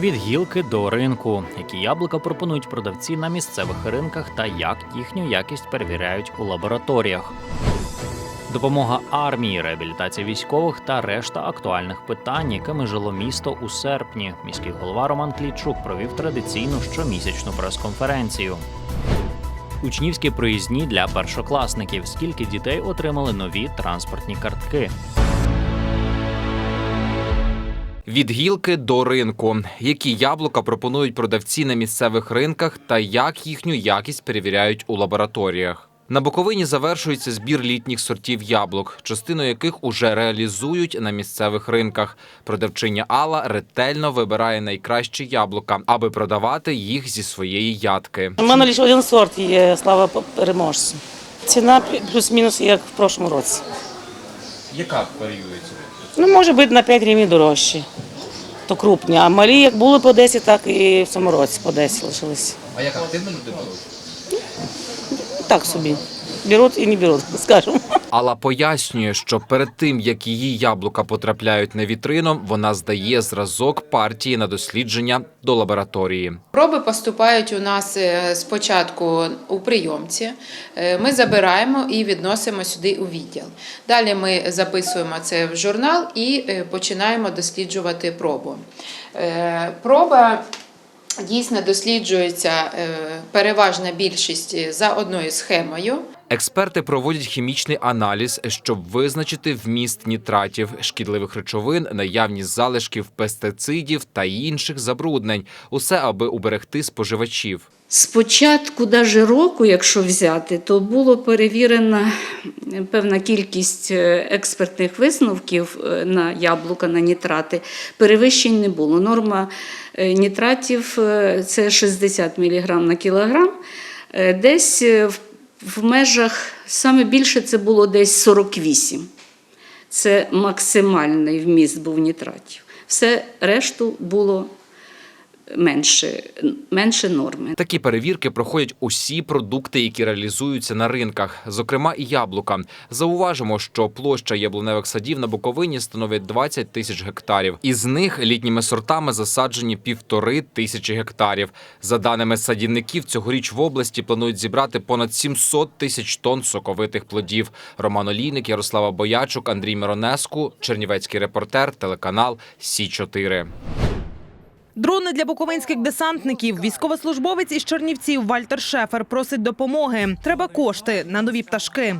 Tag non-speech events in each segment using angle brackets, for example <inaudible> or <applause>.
Від гілки до ринку, які яблука пропонують продавці на місцевих ринках та як їхню якість перевіряють у лабораторіях. Допомога армії, реабілітація військових та решта актуальних питань, якими жило місто у серпні. Міський голова Роман Клічук провів традиційну щомісячну прес-конференцію. Учнівські проїзні для першокласників. Скільки дітей отримали нові транспортні картки? Від гілки до ринку. Які яблука пропонують продавці на місцевих ринках та як їхню якість перевіряють у лабораторіях. На Буковині завершується збір літніх сортів яблук, частину яких уже реалізують на місцевих ринках. Продавчиня Алла ретельно вибирає найкращі яблука, аби продавати їх зі своєї ядки. У мене лише один сорт є слава переможцю. Ціна плюс-мінус як в прошлому році. Яка варіюється? Ну, може бути на 5 гривень дорожче. То крупні. А малі як були по 10, так і в цьому році по 10 лишилися. А як активно люди беруть? Так собі. Беруть і не беруть, <laughs> скажімо. Алла пояснює, що перед тим як її яблука потрапляють на вітрину, вона здає зразок партії на дослідження до лабораторії. Проби поступають у нас е, спочатку у прийомці. Е, Ми забираємо і відносимо сюди у відділ. Далі ми записуємо це в журнал і е, починаємо досліджувати пробу. Проба дійсно досліджується переважна більшість за одною схемою. Експерти проводять хімічний аналіз, щоб визначити вміст нітратів, шкідливих речовин, наявність залишків пестицидів та інших забруднень. Усе аби уберегти споживачів. Спочатку даже року, якщо взяти, то було перевірена певна кількість е, експертних висновків е, на яблука, на нітрати. Перевищень не було. Норма е, нітратів це 60 мг на кілограм. Десь в- в межах, саме більше це було десь 48. Це максимальний вміст був нітратів. Все решту було менше, менше норми. Такі перевірки проходять усі продукти, які реалізуються на ринках, зокрема і яблука. Зауважимо, що площа яблуневих садів на Буковині становить 20 тисяч гектарів. Із них літніми сортами засаджені півтори тисячі гектарів. За даними садівників, цьогоріч в області планують зібрати понад 700 тисяч тонн соковитих плодів. Роман Олійник, Ярослава Боячук, Андрій Миронеску, Чернівецький репортер, телеканал Сі 4 Дрони для буковинських десантників. Військовослужбовець із Чернівців Вальтер Шефер просить допомоги. Треба кошти на нові пташки.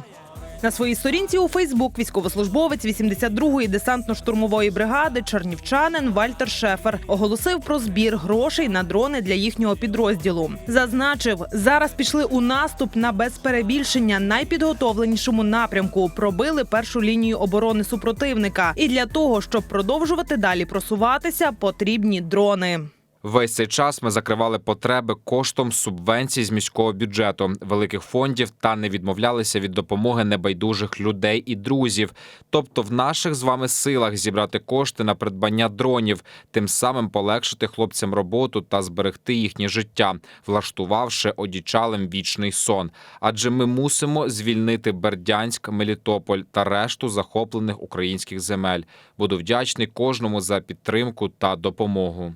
На своїй сторінці у Фейсбук військовослужбовець 82-ї десантно-штурмової бригади чернівчанин Вальтер Шефер оголосив про збір грошей на дрони для їхнього підрозділу. Зазначив, зараз пішли у наступ на без перебільшення найпідготовленішому напрямку. Пробили першу лінію оборони супротивника. І для того, щоб продовжувати далі просуватися, потрібні дрони. Весь цей час ми закривали потреби коштом субвенцій з міського бюджету, великих фондів та не відмовлялися від допомоги небайдужих людей і друзів. Тобто, в наших з вами силах зібрати кошти на придбання дронів, тим самим полегшити хлопцям роботу та зберегти їхнє життя, влаштувавши одічалим вічний сон. Адже ми мусимо звільнити Бердянськ, Мелітополь та решту захоплених українських земель. Буду вдячний кожному за підтримку та допомогу.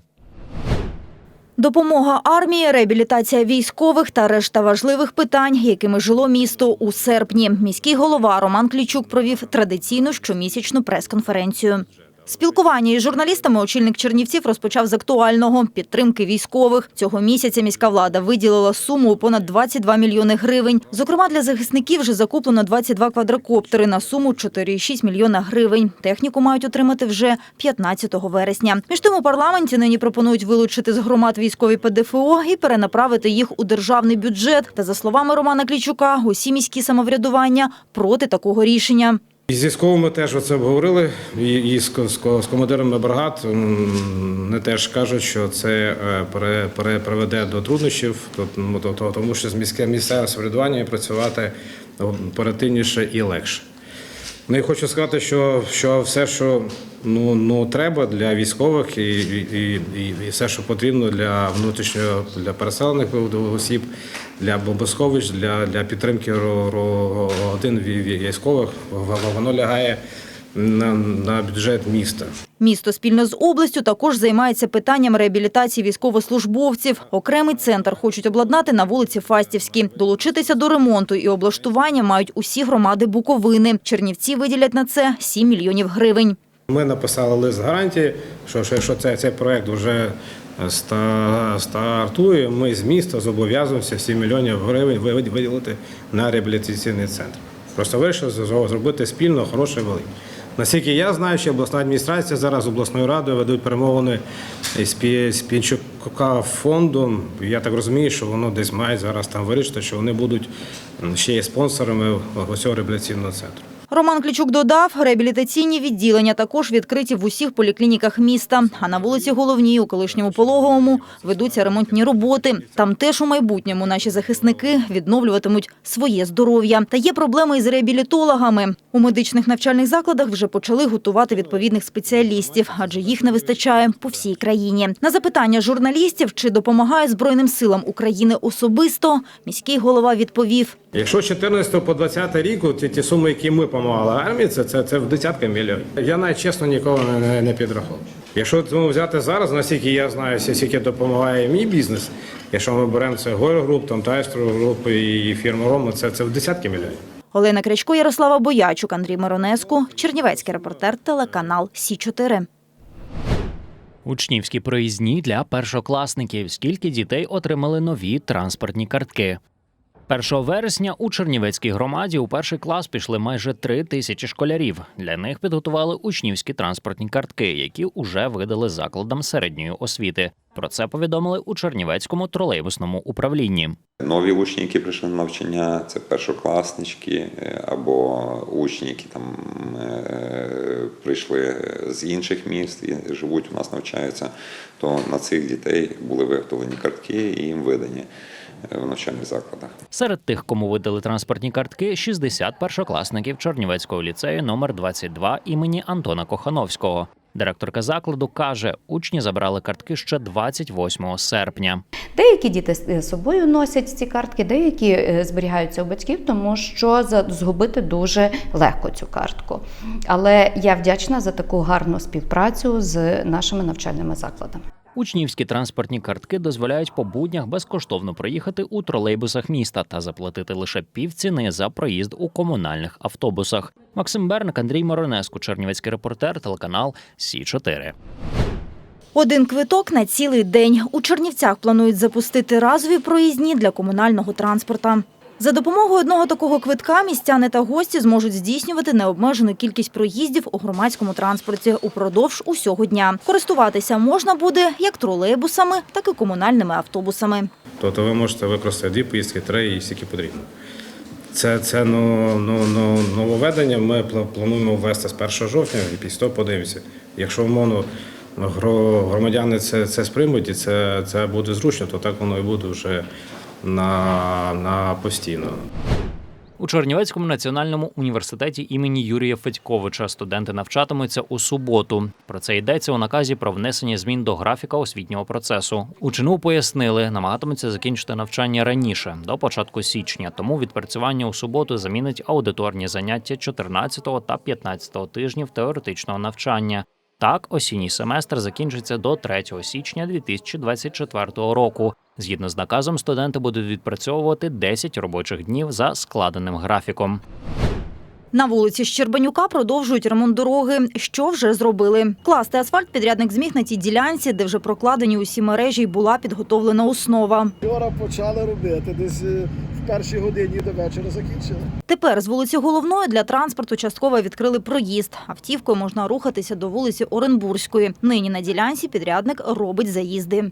Допомога армії, реабілітація військових та решта важливих питань, якими жило місто у серпні. Міський голова Роман Клічук провів традиційну щомісячну прес-конференцію. Спілкування із журналістами очільник Чернівців розпочав з актуального – підтримки військових. Цього місяця міська влада виділила суму у понад 22 мільйони гривень. Зокрема, для захисників вже закуплено 22 квадрокоптери на суму 4,6 мільйона гривень. Техніку мають отримати вже 15 вересня. Між тим у парламенті нині пропонують вилучити з громад військові ПДФО і перенаправити їх у державний бюджет. Та за словами Романа Клічука, усі міські самоврядування проти такого рішення. І зв'язковими теж оце обговорили, і, з, командирами бригад не теж кажуть, що це е, приведе до труднощів, то- ну, то- то- тому що з міське місцеве самоврядування працювати оперативніше і легше. Ну і хочу сказати, що, що все, що ну, ну, треба для військових, і, і, і, і все, що потрібно для внутрішнього для переселених осіб, для бомбосховищ, для, для підтримки ро- ро- родин вій- вій- військових, воно лягає на, на бюджет міста. Місто спільно з областю також займається питанням реабілітації військовослужбовців. Окремий центр хочуть обладнати на вулиці Фастівській. Долучитися до ремонту і облаштування мають усі громади Буковини. Чернівці виділять на це 7 мільйонів гривень. Ми написали лист гарантії, що, що цей, цей проект вже стартує, ми з міста зобов'язуємося 7 мільйонів гривень виділити на реабілітаційний центр. Просто вирішили зробити спільно хороше велике. Наскільки я знаю, що обласна адміністрація зараз обласною радою ведуть перемовини з Пінчука фондом. Я так розумію, що воно десь має зараз там вирішити, що вони будуть ще є спонсорами цього реабілітаційного центру. Роман Клічук додав, реабілітаційні відділення також відкриті в усіх поліклініках міста. А на вулиці Головній, у колишньому пологовому, ведуться ремонтні роботи. Там теж у майбутньому наші захисники відновлюватимуть своє здоров'я. Та є проблеми із реабілітологами. У медичних навчальних закладах вже почали готувати відповідних спеціалістів, адже їх не вистачає по всій країні. На запитання журналістів, чи допомагає Збройним силам України особисто, міський голова відповів. Якщо з 14 по 20 рік, ті, ті суми, які ми допомагали армії, це, це, це в десятки мільйонів. Я навіть чесно ніколи не, не, не підраховував. Якщо тому взяти зараз, наскільки я знаю, скільки допомагає мій бізнес, якщо ми беремо це Гойл Груп, там Тайстру Груп і фірма Рома, це, це в десятки мільйонів. Олена Крячко, Ярослава Боячук, Андрій Миронеску, Чернівецький репортер, телеканал Сі 4 Учнівські проїзні для першокласників. Скільки дітей отримали нові транспортні картки? 1 вересня у Чернівецькій громаді у перший клас пішли майже три тисячі школярів. Для них підготували учнівські транспортні картки, які уже видали закладам середньої освіти. Про це повідомили у Чернівецькому тролейбусному управлінні. Нові учні, які прийшли на навчання, це першокласнички е, або учні, які там е, прийшли з інших міст і живуть у нас, навчаються, то на цих дітей були виготовлені картки і їм видані в навчальних закладах. Серед тих, кому видали транспортні картки, 60 першокласників Чернівецького ліцею номер 22 імені Антона Кохановського. Директорка закладу каже, учні забрали картки ще 28 серпня. Деякі діти з собою носять ці картки, деякі е, зберігаються у батьків, тому що за- згубити дуже легко цю картку. Але я вдячна за таку гарну співпрацю з нашими навчальними закладами. Учнівські транспортні картки дозволяють по буднях безкоштовно проїхати у тролейбусах міста та заплатити лише півціни за проїзд у комунальних автобусах. Максим Берник, Андрій Моронеску, Чернівецький репортер, телеканал Сі 4 Один квиток на цілий день. У Чернівцях планують запустити разові проїзні для комунального транспорта. За допомогою одного такого квитка містяни та гості зможуть здійснювати необмежену кількість проїздів у громадському транспорті упродовж усього дня. Користуватися можна буде як тролейбусами, так і комунальними автобусами. Тобто ви можете використати дві поїздки, три і скільки потрібно. Це, це ну, ну, ну, нововведення ми плануємо ввести з 1 жовтня і після того подивимося. Якщо умовно гро- громадяни це, це сприймуть і це, це буде зручно, то так воно і буде вже на, на постійно. У Чернівецькому національному університеті імені Юрія Федьковича студенти навчатимуться у суботу. Про це йдеться у наказі про внесення змін до графіка освітнього процесу. У ЧНУ пояснили, намагатимуться закінчити навчання раніше, до початку січня. Тому відпрацювання у суботу замінить аудиторні заняття 14 та 15 тижнів теоретичного навчання. Так, осінній семестр закінчиться до 3 січня 2024 року. Згідно з наказом, студенти будуть відпрацьовувати 10 робочих днів за складеним графіком. На вулиці Щербанюка продовжують ремонт дороги. Що вже зробили? Класти асфальт підрядник зміг на тій ділянці, де вже прокладені усі мережі й була підготовлена основа. Вчора почали робити, десь е, першій годині до вечора закінчили. Тепер з вулиці Головної для транспорту частково відкрили проїзд. Автівкою можна рухатися до вулиці Оренбурзької. Нині на ділянці підрядник робить заїзди.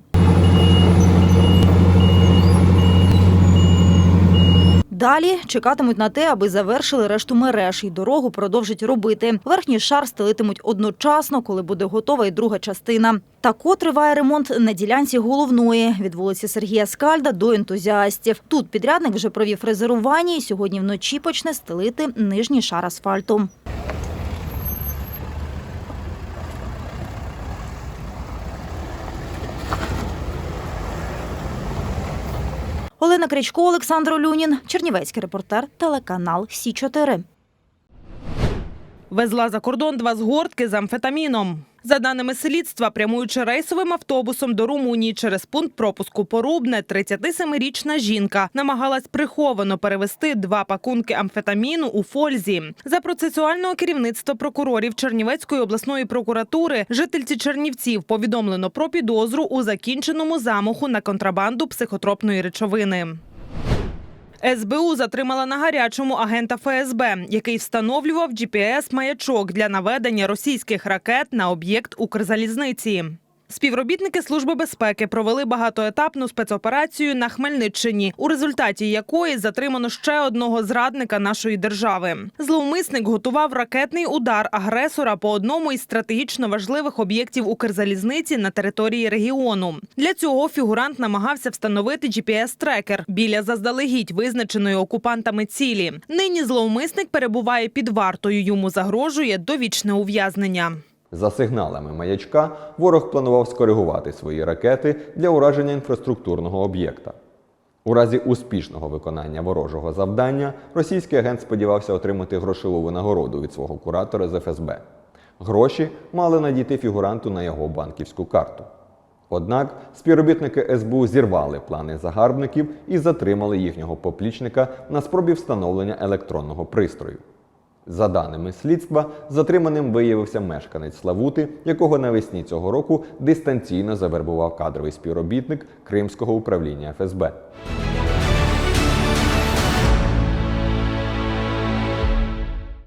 Далі чекатимуть на те, аби завершили решту мереж і дорогу продовжать робити. Верхній шар стелитимуть одночасно, коли буде готова і друга частина. Тако триває ремонт на ділянці головної від вулиці Сергія Скальда до ентузіастів. Тут підрядник вже провів фрезерування і сьогодні вночі почне стелити нижній шар асфальту. Олена Кричко, Олександр Олюнін, Чернівецький репортер, телеканал Сі 4 Везла за кордон два згортки з амфетаміном. За даними слідства, прямуючи рейсовим автобусом до Румунії через пункт пропуску Порубне, 37-річна жінка намагалась приховано перевести два пакунки амфетаміну у фользі. За процесуального керівництва прокурорів Чернівецької обласної прокуратури жительці Чернівців повідомлено про підозру у закінченому замаху на контрабанду психотропної речовини. СБУ затримала на гарячому агента ФСБ, який встановлював GPS-маячок для наведення російських ракет на об'єкт Укрзалізниці. Співробітники Служби безпеки провели багатоетапну спецоперацію на Хмельниччині, у результаті якої затримано ще одного зрадника нашої держави. Зловмисник готував ракетний удар агресора по одному із стратегічно важливих об'єктів Укрзалізниці на території регіону. Для цього фігурант намагався встановити GPS-трекер біля заздалегідь визначеної окупантами цілі. Нині зловмисник перебуває під вартою. Йому загрожує довічне ув'язнення. За сигналами маячка ворог планував скоригувати свої ракети для ураження інфраструктурного об'єкта. У разі успішного виконання ворожого завдання російський агент сподівався отримати грошову винагороду від свого куратора з ФСБ. Гроші мали надійти фігуранту на його банківську карту. Однак співробітники СБУ зірвали плани загарбників і затримали їхнього поплічника на спробі встановлення електронного пристрою. За даними слідства, затриманим виявився мешканець Славути, якого навесні цього року дистанційно завербував кадровий співробітник Кримського управління ФСБ.